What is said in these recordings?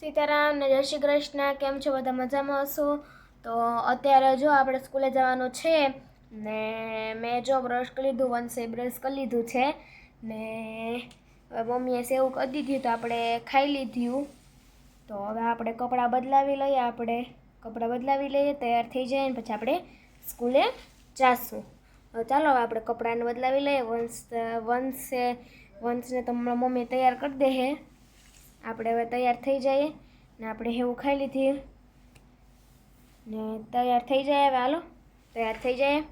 સીતારામ, ને જય કૃષ્ણ. કેમ છો બધા મજામાં હશો? તો અત્યારે જો આપણે સ્કૂલે જવાનું છે, ને મેં જો બ્રશ કરી લીધું વંશે બ્રશ કરી લીધું છે, ને હવે મમ્મીએ સેવું કરી દીધી તો આપણે ખાઈ લીધું. તો હવે આપણે કપડાં બદલાવી લઈએ, આપણે કપડાં બદલાવી લઈએ, તૈયાર થઈ જાય ને પછી આપણે સ્કૂલે જાશું. ચાલો હવે આપણે કપડાને બદલાવી લઈએ. વંશ વંશે વંશને તો મમ્મી તૈયાર કરી દે હે. આપણે હવે તૈયાર થઈ જઈએ ને આપણે હેવું ખાઈ લીધી ને તૈયાર થઈ જાય હવે, હાલો. તૈયાર થઈ જાય.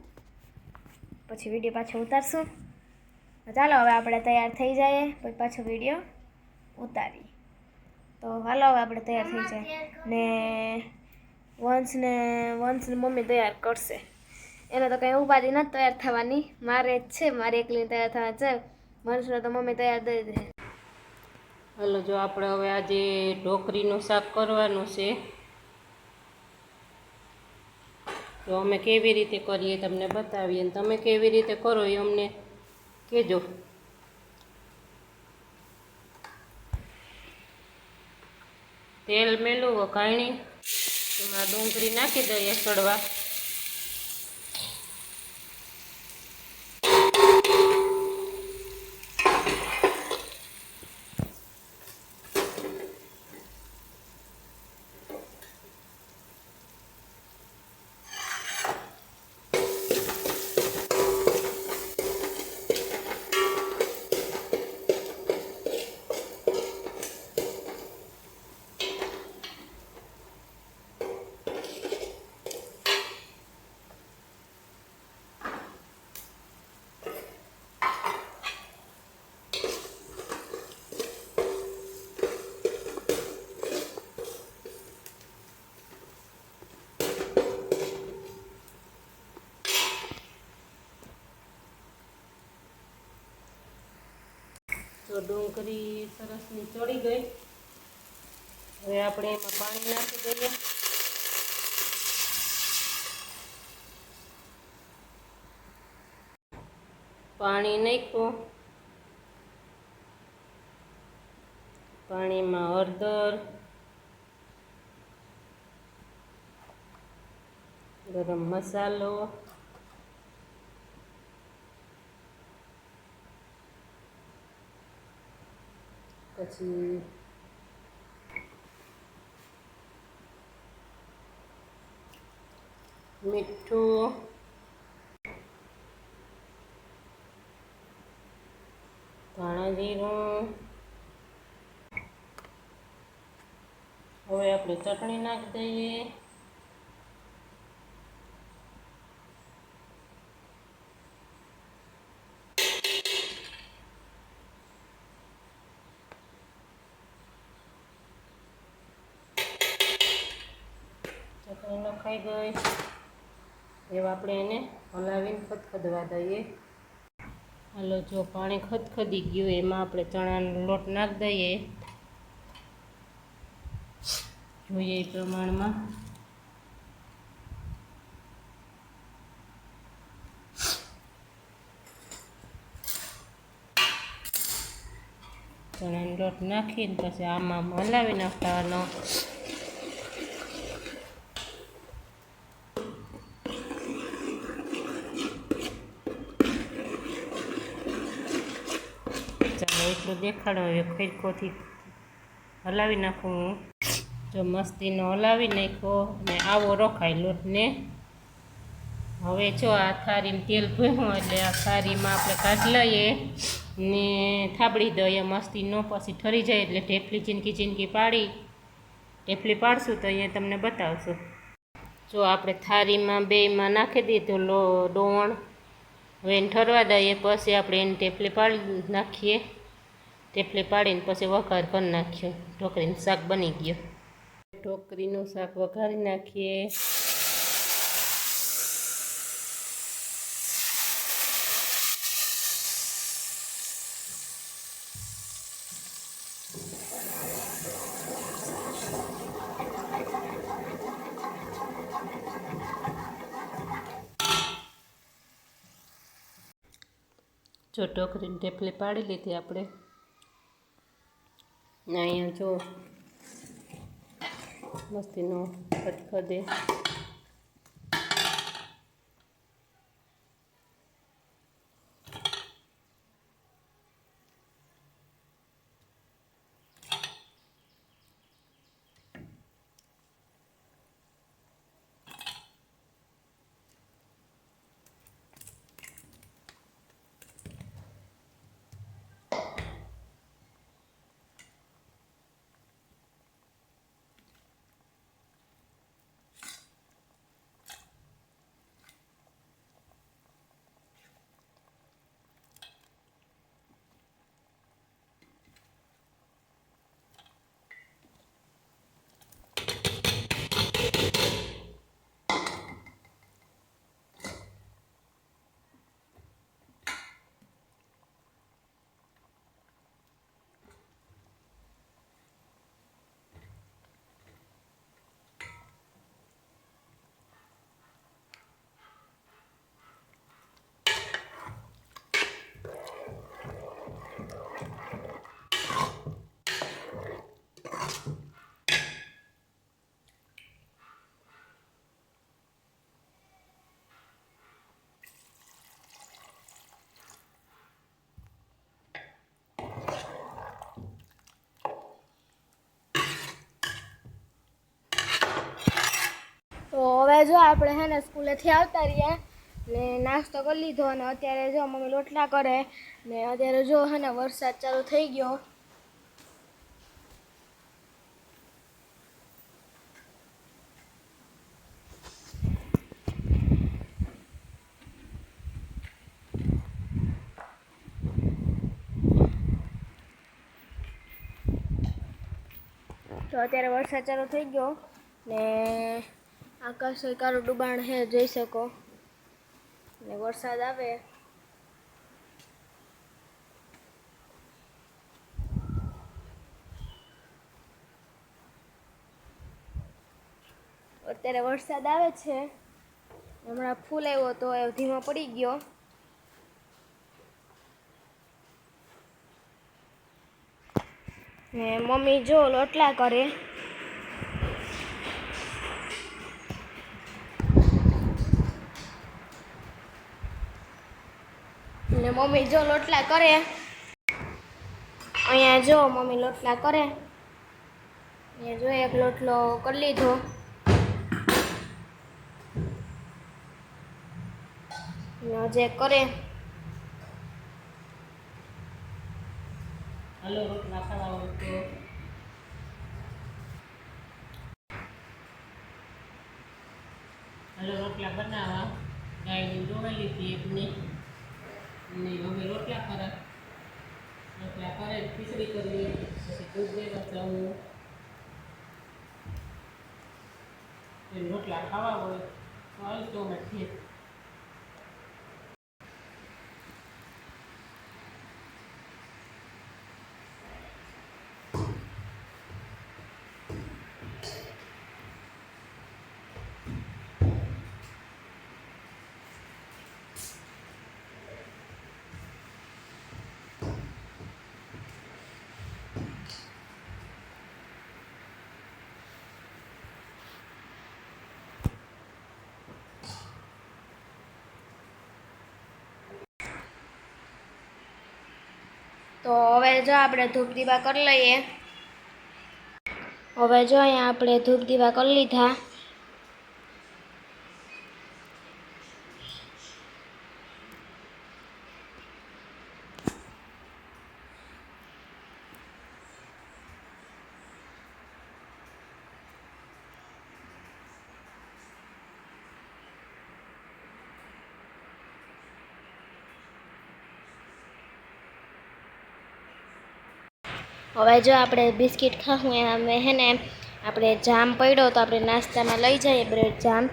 પછી વીડિયો પાછો ઉતારશું. ચાલો હવે આપણે તૈયાર થઈ જઈએ, પછી પાછો વીડિયો ઉતારી તો હાલો હવે આપણે તૈયાર થઈ જાય. ને વંશને વંશની મમ્મી તૈયાર કરશે. એને તો કંઈ ઉપાધિ નથી તૈયાર થવાની. મારે જ છે, મારે એકલી તૈયાર થવા છે. વંશને તો મમ્મી તૈયાર દઈ દે. હાલો, જો આપણે હવે આજે ઢોકરીનું શાક કરવાનું છે. તો અમે કેવી રીતે કરીએ તમને બતાવીએ અને તમે કેવી રીતે કરો એ અમને કહેજો. તેલ મેલું, વઘાણી, એમાં ડુંગળી નાખી દઈએ સડવા. તો ડુંગળી સરસની ચડી ગઈ. હવે આપણે એમાં પાણી નાખી દઈએ. પાણી નાખ્યું. પાણીમાં હળદર, ગરમ મસાલો પછી મીઠું. ધાણા જીરું હવે આપણે ચટણી નાખી દઈએ. ચટણી નખાઈ ગઈ એવા આપણે એને હલાવીને ખદખદવા દઈએ. હાલો, જો પાણી ખદખદી ગયું, એમાં આપણે ચણાનો લોટ નાખી દઈએ. જોઈએ એ પ્રમાણમાં. ચણાનો લોટ નાખીને પછી આમાં હલાવી નાખવાનો. દેખાડો હવે ખીરકોથી. હલાવી નાખું હું. જો મસ્તીનો હલાવી નાખ્યો ને આવો રોખાય લોટને હવે જો આ થારીમાં તેલ ભર્યું એટલે આ થારીમાં આપણે કાઢી લઈએ ને થાબડી દઈએ મસ્તીનો પછી ઠરી જાય એટલે ઢેફલી ચીનકી ચીનકી પાડી. ઢેફલી પાડશું તો અહીંયા તમને બતાવશું. જો આપણે થાળીમાં બેયમાં નાખી દીધું લો ડોણ. હવે એને ઠરવા દઈએ, પછી આપણે એને ટેફલી પાડી નાખીએ. ટેફલી પાડીને પછી વઘાર કરી નાખ્યો. ઢોકરીનું શાક બની ગયું. ઢોકરીનું શાક વઘારી નાખીએ. જો ઢોકરીની ટેપલી પાડી લીધી આપણે. અહીંયા જો મસ્તીનો ખટખદે જો આપણે હે ને સ્કૂલેથી આવતા રહ્યા ને નાસ્તો કરી લીધો અને અત્યારે જો મમ્મી રોટલા કરે ને અત્યારે જો હે ને વરસાદ ચાલુ થઈ ગયો. તો અત્યારે વરસાદ ચાલુ થઈ ગયો ને આકાશ કાળું ડુબાણ હે, જોઈ શકો. ને વરસાદ આવે. અત્યારે વરસાદ આવે છે. હમણાં ફૂલ આવ્યો તો એ ધીમો પડી ગયો. ને મમ્મી જો લોટલા કરે. ને મમ્મી જો લોટલા કરે. અહીંયા જો મમ્મી લોટલા કરે. અહીંયા જો એક લોટલો કરી લીધો. જે કરે. હાલો, રોટલા ખાવા હાલો, રોટલા બનાવવા ગાયને દોવાઈ લીધી એકને. ને મમ્મી રોટલા કરે રોટલા કરે ખીચડી કરવી પછી દૂધ લેવા જવું રોટલા ખાવા હોય તો હાલ તો અમે તો હવે જો આપણે ધૂપ દીવા કરી લઈએ. હવે જો અહીંયા આપણે ધૂપ દીવા કરી લીધા. હવે જો આપણે બિસ્કિટ ખાવું અમે હે ને આપણે જામ પડ્યો તો આપણે નાસ્તામાં લઈ જઈએ બ્રેડ જામ.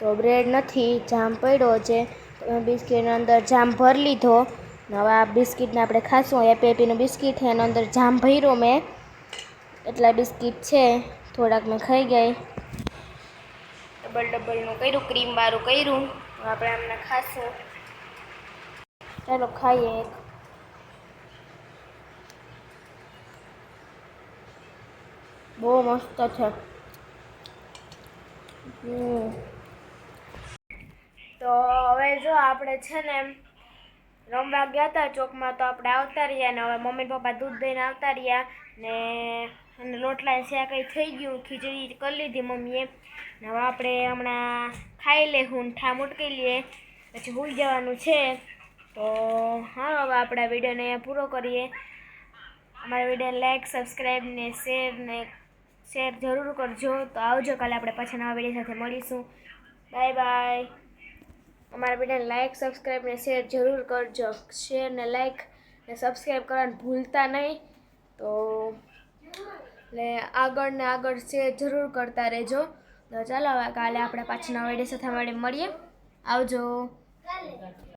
તો બ્રેડ નથી, જામ પડ્યો છે. તો બિસ્કિટની અંદર જામ ભરી લીધો. હવે આ બિસ્કિટને આપણે ખાશું. એપી એપીનું બિસ્કિટ છે, એના અંદર જામ ભર્યો મેં. એટલા બિસ્કિટ છે. થોડાક મેં ખાઈ ગઈ. ડબલ ડબલનું કર્યું ક્રીમવાળું કર્યું. આપણે આમને ખાશું. ચાલો ખાઈએ બહુ મસ્ત છે. તો હવે જો આપણે છે ને રમવા ગયા હતા ચોકમાં તો આપણે આવતા રહ્યા ને હવે મમ્મી પપ્પા દૂધ દઈને આવતા રહ્યા ને અને રોટલા શાક કંઈ થઈ ગયું ખીચડી કરી લીધી મમ્મીએ. ને હવે આપણે હમણાં ખાઈ લેવું ઠામ ઉટકી લઈએ. પછી ભૂલ જવાનું છે. તો હા હવે આપણા વિડીયોને પૂરો કરીએ. અમારા વીડિયો લાઈક, સબસ્ક્રાઈબ ને શેર ને શેર જરૂર કરજો. તો આવજો, કાલે આપણે પાછા નવા વીડિયો સાથે મળીશું. બાય બાય અમારા વિડીયોને લાઈક સબસ્ક્રાઈબ ને શેર જરૂર કરજો. શેર ને લાઈક ને સબસ્ક્રાઈબ કરવાનું ભૂલતા નહીં. તો એટલે આગળ ને આગળ શેર જરૂર કરતા રહેજો. તો ચાલો કાલે આપણે પાછા નવા વીડિયો સાથે મળી મળીએ. આવજો.